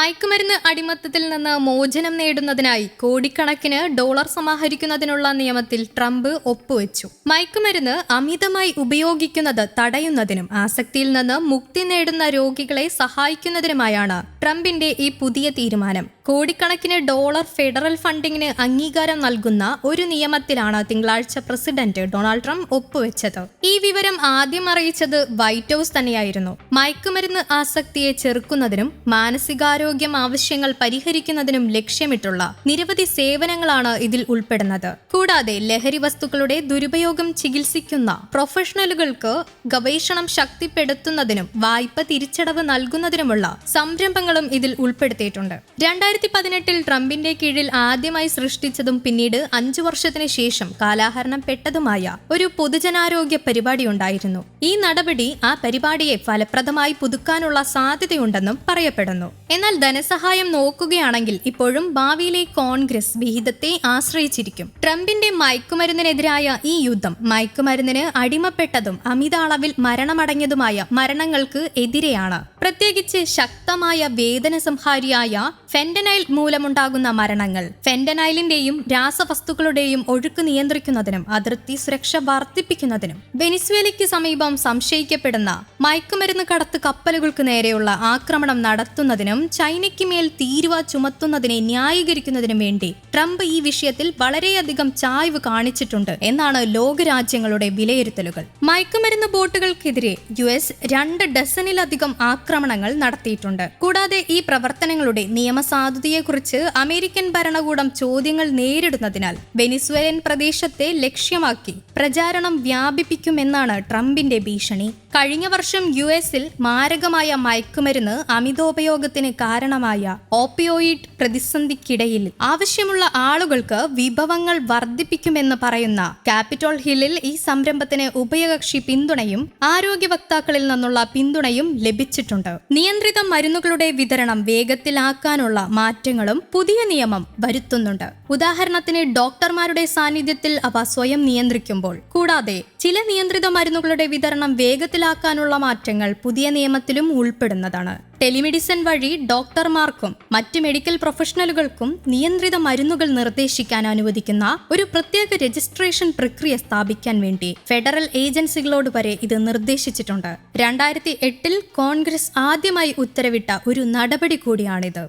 മയക്കുമരുന്ന് അടിമത്തത്തിൽ നിന്ന് മോചനം നേടുന്നതിനായി കോടിക്കണക്കിന് ഡോളർ സമാഹരിക്കുന്നതിനുള്ള നിയമത്തിൽ ട്രംപ് ഒപ്പുവെച്ചു. മയക്കുമരുന്ന് അമിതമായി ഉപയോഗിക്കുന്നത് തടയുന്നതിനും ആസക്തിയിൽ നിന്ന് മുക്തി നേടുന്ന രോഗികളെ സഹായിക്കുന്നതിനുമായാണ് ട്രംപിന്റെ ഈ പുതിയ തീരുമാനം. കോടിക്കണക്കിന് ഡോളർ ഫെഡറൽ ഫണ്ടിങ്ങിന് അംഗീകാരം നൽകുന്ന ഒരു നിയമത്തിലാണ് തിങ്കളാഴ്ച പ്രസിഡന്റ് ഡൊണാൾഡ് ട്രംപ് ഒപ്പുവെച്ചത്. ഈ വിവരം ആദ്യം അറിയിച്ചത് വൈറ്റ് ഹൌസ് തന്നെയായിരുന്നു. മയക്കുമരുന്ന് ആസക്തിയെ ചെറുക്കുന്നതിനും മാനസികാരോഗ്യം ആവശ്യങ്ങൾ പരിഹരിക്കുന്നതിനും ലക്ഷ്യമിട്ടുള്ള നിരവധി സേവനങ്ങളാണ് ഇതിൽ ഉൾപ്പെടുന്നത്. കൂടാതെ ലഹരി വസ്തുക്കളുടെ ദുരുപയോഗം ചികിത്സിക്കുന്ന പ്രൊഫഷണലുകൾക്ക് ഗവേഷണം ശക്തിപ്പെടുത്തുന്നതിനും വായ്പ തിരിച്ചടവ് നൽകുന്നതിനുമുള്ള സംരംഭങ്ങളും ഇതിൽ ഉൾപ്പെടുത്തിയിട്ടുണ്ട്. രണ്ടായിരത്തി പതിനെട്ടിൽ ട്രംപിന്റെ കീഴിൽ ആദ്യമായി സൃഷ്ടിച്ചതും പിന്നീട് അഞ്ചു വർഷത്തിന് ശേഷം കാലാഹരണം പെട്ടതുമായ ഒരു പൊതുജനാരോഗ്യ പരിപാടി ഉണ്ടായിരുന്നു. ഈ നടപടി ആ പരിപാടിയെ ഫലപ്രദമായി പുതുക്കാനുള്ള സാധ്യതയുണ്ടെന്നും പറയപ്പെടുന്നു. എന്നാൽ ധനസഹായം നോക്കുകയാണെങ്കിൽ ഇപ്പോഴും ഭാവിയിലെ കോൺഗ്രസ് വിഹിതത്തെ ആശ്രയിച്ചിരിക്കും. ട്രംപിന്റെ മയക്കുമരുന്നിനെതിരായ ഈ യുദ്ധം മയക്കുമരുന്നിന് അടിമപ്പെട്ടതും അമിത അളവിൽ മരണമടഞ്ഞതുമായ മരണങ്ങൾക്ക് എതിരെയാണ്. പ്രത്യേകിച്ച് ശക്തമായ വേദന സംഹാരിയായ ഫെന്റനൈൽ മൂലമുണ്ടാകുന്ന മരണങ്ങൾ. ഫെന്റനൈലിന്റെയും രാസവസ്തുക്കളുടെയും ഒഴുക്ക് നിയന്ത്രിക്കുന്നതിനും അതിർത്തി സുരക്ഷ വർദ്ധിപ്പിക്കുന്നതിനും. വെനിസ്വേലയ്ക്ക് സമീപം സംശയിക്കപ്പെടുന്ന മയക്കുമരുന്ന് കടത്ത് കപ്പലുകൾക്ക് നേരെയുള്ള ആക്രമണം നടത്തുന്നതിനും ചൈനയ്ക്ക് മേൽ തീരുവ ചുമത്തുന്നതിനെ ന്യായീകരിക്കുന്നതിനും വേണ്ടി ട്രംപ് ഈ വിഷയത്തിൽ വളരെയധികം ചായ്വ് കാണിച്ചിട്ടുണ്ട് എന്നാണ് ലോകരാജ്യങ്ങളുടെ വിലയിരുത്തലുകൾ. മയക്കുമരുന്ന് ബോട്ടുകൾക്കെതിരെ യു എസ് രണ്ട് ഡസനിലധികം ആക്രമണങ്ങൾ നടത്തിയിട്ടുണ്ട്. കൂടാതെ ഈ പ്രവർത്തനങ്ങളുടെ നിയമസാധുതയെക്കുറിച്ച് അമേരിക്കൻ ഭരണകൂടം ചോദ്യങ്ങൾ നേരിടുന്നതിനാൽ വെനിസ്വേലൻ പ്രദേശത്തെ ലക്ഷ്യമാക്കി പ്രചാരണം വ്യാപിപ്പിക്കുമെന്നാണ് ട്രംപിന്റെ ഭീഷണി. കഴിഞ്ഞ വർഷം യു എസിൽ മാരകമായ മയക്കുമരുന്ന് അമിതോപയോഗത്തിന് കാരണമായ ഓപ്പിയോയിഡ് പ്രതിസന്ധിക്കിടയിൽ ആവശ്യമുള്ള ആളുകൾക്ക് വിഭവങ്ങൾ വർദ്ധിപ്പിക്കുമെന്ന് പറയുന്ന ക്യാപിറ്റോൾ ഹില്ലിൽ ഈ സംരംഭത്തിന് ഉഭയകക്ഷി പിന്തുണയും ആരോഗ്യ വക്താക്കളിൽ നിന്നുള്ള പിന്തുണയും ലഭിച്ചിട്ടുണ്ട്. നിയന്ത്രിത മരുന്നുകളുടെ വിതരണം വേഗത്തിലാക്കാനുള്ള മാറ്റങ്ങളും പുതിയ നിയമം വരുത്തുന്നുണ്ട്. ഉദാഹരണത്തിന് ഡോക്ടർമാരുടെ സാന്നിധ്യത്തിൽ അവ സ്വയം നിയന്ത്രിക്കുമ്പോൾ. കൂടാതെ ചില നിയന്ത്രിത മരുന്നുകളുടെ വിതരണം വേഗത്തിലാക്കാനുള്ള മാറ്റങ്ങൾ പുതിയ നിയമത്തിലും ഉൾപ്പെടുന്നതാണ്. ടെലിമെഡിസിൻ വഴി ഡോക്ടർമാർക്കും മറ്റ് മെഡിക്കൽ പ്രൊഫഷണലുകൾക്കും നിയന്ത്രിത മരുന്നുകൾ നിർദ്ദേശിക്കാൻ അനുവദിക്കുന്ന ഒരു പ്രത്യേക രജിസ്ട്രേഷൻ പ്രക്രിയ സ്ഥാപിക്കാൻ വേണ്ടി ഫെഡറൽ ഏജൻസികളോട് വരെ ഇത് നിർദ്ദേശിച്ചിട്ടുണ്ട്. രണ്ടായിരത്തി എട്ടിൽ കോൺഗ്രസ് ആദ്യമായി ഉത്തരവിട്ട ഒരു നടപടി കൂടിയാണിത്.